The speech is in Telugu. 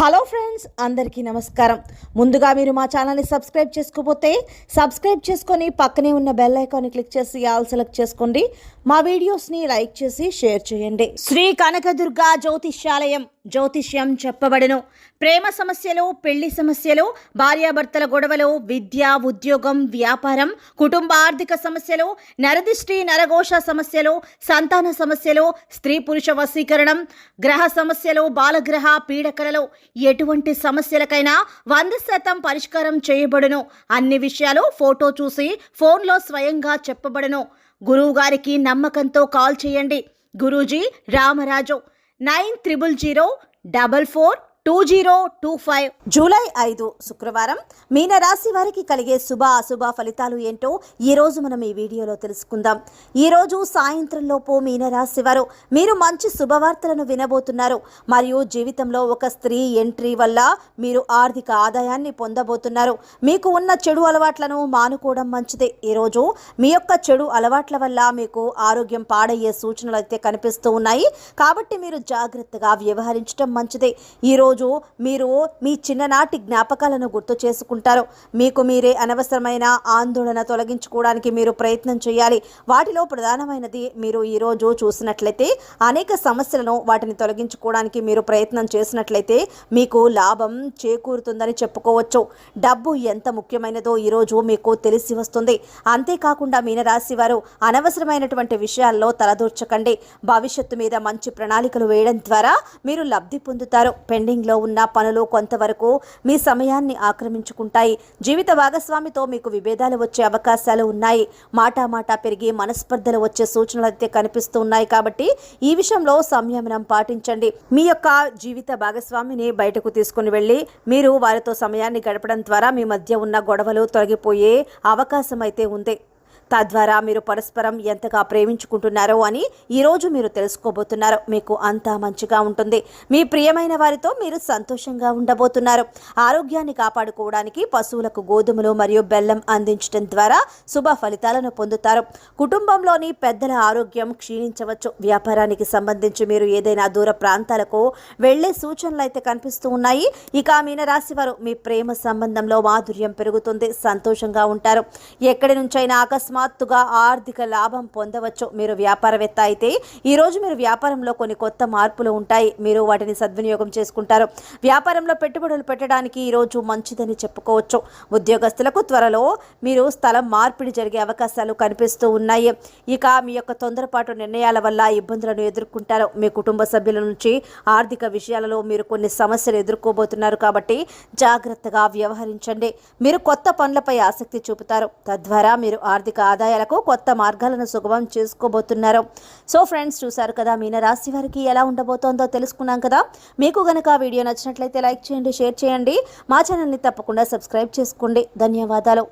హలో ఫ్రెండ్స్ అందరికీ నమస్కారం. ముందుగా మీరు మా ఛానల్ని సబ్స్క్రైబ్ చేసుకోకపోతే సబ్స్క్రైబ్ చేసుకొని పక్కనే ఉన్న బెల్ ఐకాన్ని క్లిక్ చేసి ఆల్ సెలెక్ట్ చేసుకోండి. మా వీడియోస్ని లైక్ చేసి షేర్ చేయండి. శ్రీ కనకదుర్గ జ్యోతిష్యాలయం జ్యోతిష్యం చెప్పబడను. ప్రేమ సమస్యలు పెళ్ళి సమస్యలు భార్యాభర్తల గొడవలు విద్య ఉద్యోగం వ్యాపారం కుటుంబ ఆర్థిక సమస్యలు నరదిష్టి నరఘోష సమస్యలు సంతాన సమస్యలు స్త్రీ పురుష వశీకరణం గ్రహ సమస్యలు బాలగ్రహ పీడకలలో ఎటువంటి సమస్యలకైనా వంద శాతం పరిష్కారం చేయబడును. అన్ని విషయాలు ఫోటో చూసి ఫోన్లో స్వయంగా చెప్పబడును. గురువు గారికి నమ్మకంతో కాల్ చేయండి. Guruji Ramaraju nine triple zero double four two zero two five. July ఐదు శుక్రవారం. మీనరాశి వారికి కలిగే శుభ అశుభ ఫలితాలు ఏంటో ఈ రోజు మనం ఈ వీడియోలో తెలుసుకుందాం. ఈ రోజు మీనరాశి వారు. మీరు మంచి శుభవార్తలను వినబోతున్నారు. మరియు జీవితంలో ఒక స్త్రీ ఎంట్రీ వల్ల మీరు ఆర్థిక ఆదాయాన్ని పొందబోతున్నారు. మీకు ఉన్న చెడు అలవాట్లను మానుకోవడం మంచిదే. ఈరోజు మీ యొక్క చెడు అలవాట్ల వల్ల మీకు ఆరోగ్యం పాడయ్యే సూచనలు అయితే కనిపిస్తూ ఉన్నాయి. కాబట్టి మీరు జాగ్రత్తగా వ్యవహరించడం మంచిదే. ఈరోజు మీరు మీ చిన్ననాటి జ్ఞాపకాలను గుర్తు చేసుకుంటారు. మీకు మీరే అనవసరమైన ఆందోళన తొలగించుకోవడానికి మీరు ప్రయత్నం చేయాలి. వాటిలో ప్రధానమైనది మీరు ఈరోజు చూసినట్లయితే అనేక సమస్యలను వాటిని తొలగించుకోవడానికి మీరు ప్రయత్నం చేసినట్లయితే మీకు లాభం చేకూరుతుందని చెప్పుకోవచ్చు. డబ్బు ఎంత ముఖ్యమైనదో ఈరోజు మీకు తెలిసి వస్తుంది. అంతేకాకుండా మీనరాశి వారు అనవసరమైనటువంటి విషయాల్లో తలదూర్చకండి. భవిష్యత్తు మీద మంచి ప్రణాళికలు వేయడం ద్వారా మీరు లబ్ధి పొందుతారు. పెండింగ్ పెండింగ్లో ఉన్న పనులు కొంతవరకు మీ సమయాన్ని ఆక్రమించుకుంటాయి. జీవిత భాగస్వామితో మీకు విభేదాలు వచ్చే అవకాశాలు ఉన్నాయి. మాటా మాటా పెరిగి మనస్పర్ధలు వచ్చే సూచనలు అయితే కనిపిస్తూ ఉన్నాయి కాబట్టి ఈ విషయంలో సంయమనం పాటించండి. మీ యొక్క జీవిత భాగస్వామిని బయటకు తీసుకుని వెళ్ళి మీరు వారితో సమయాన్ని గడపడం ద్వారా మీ మధ్య ఉన్న గొడవలు తొలగిపోయే అవకాశం అయితే ఉంది. తద్వారా మీరు పరస్పరం ఎంతగా ప్రేమించుకుంటున్నారో అని ఈరోజు మీరు తెలుసుకోబోతున్నారు. మీకు అంతా మంచిగా ఉంటుంది. మీ ప్రియమైన వారితో మీరు సంతోషంగా ఉండబోతున్నారు. ఆరోగ్యాన్ని కాపాడుకోవడానికి పశువులకు గోధుమలు మరియు బెల్లం అందించడం ద్వారా శుభ ఫలితాలను పొందుతారు. కుటుంబంలోని పెద్దల ఆరోగ్యం క్షీణించవచ్చు. వ్యాపారానికి సంబంధించి మీరు ఏదైనా దూర ప్రాంతాలకు వెళ్ళే సూచనలు అయితే కనిపిస్తూ ఉన్నాయి. ఇక మీనరాశి వారు మీ ప్రేమ సంబంధంలో మాధుర్యం పెరుగుతుంది. సంతోషంగా ఉంటారు. ఎక్కడి నుంచైనా అకస్మాత్తుగా ఆర్థిక లాభం పొందవచ్చు. మీరు వ్యాపారవేత్త అయితే ఈరోజు మీరు వ్యాపారంలో కొన్ని కొత్త మార్పులు ఉంటాయి. మీరు వాటిని సద్వినియోగం చేసుకుంటారు. వ్యాపారంలో పెట్టుబడులు పెట్టడానికి ఈరోజు మంచిదని చెప్పుకోవచ్చు. ఉద్యోగస్తులకు త్వరలో మీరు స్థలం మార్పిడి జరిగే అవకాశాలు కనిపిస్తూ ఉన్నాయి. ఇక మీ యొక్క తొందరపాటు నిర్ణయాల వల్ల ఇబ్బందులను ఎదుర్కొంటారు. మీ కుటుంబ సభ్యుల నుంచి ఆర్థిక విషయాలలో మీరు కొన్ని సమస్యలు ఎదుర్కోబోతున్నారు కాబట్టి జాగ్రత్తగా వ్యవహరించండి. మీరు కొత్త పనులపై ఆసక్తి చూపుతారు. తద్వారా మీరు ఆర్థిక ఆదాయాలకు కొత్త మార్గాలను సుగమం చేసుకోబోతున్నారు. సో ఫ్రెండ్స్ చూసారు కదా మీనరాశి వారికి ఎలా ఉండబోతోందో తెలుసుకున్నాం కదా. మీకు గనక ఆ వీడియో నచ్చినట్లయితే లైక్ చేయండి షేర్ చేయండి. మా ఛానల్ని తప్పకుండా సబ్స్క్రైబ్ చేసుకోండి. ధన్యవాదాలు.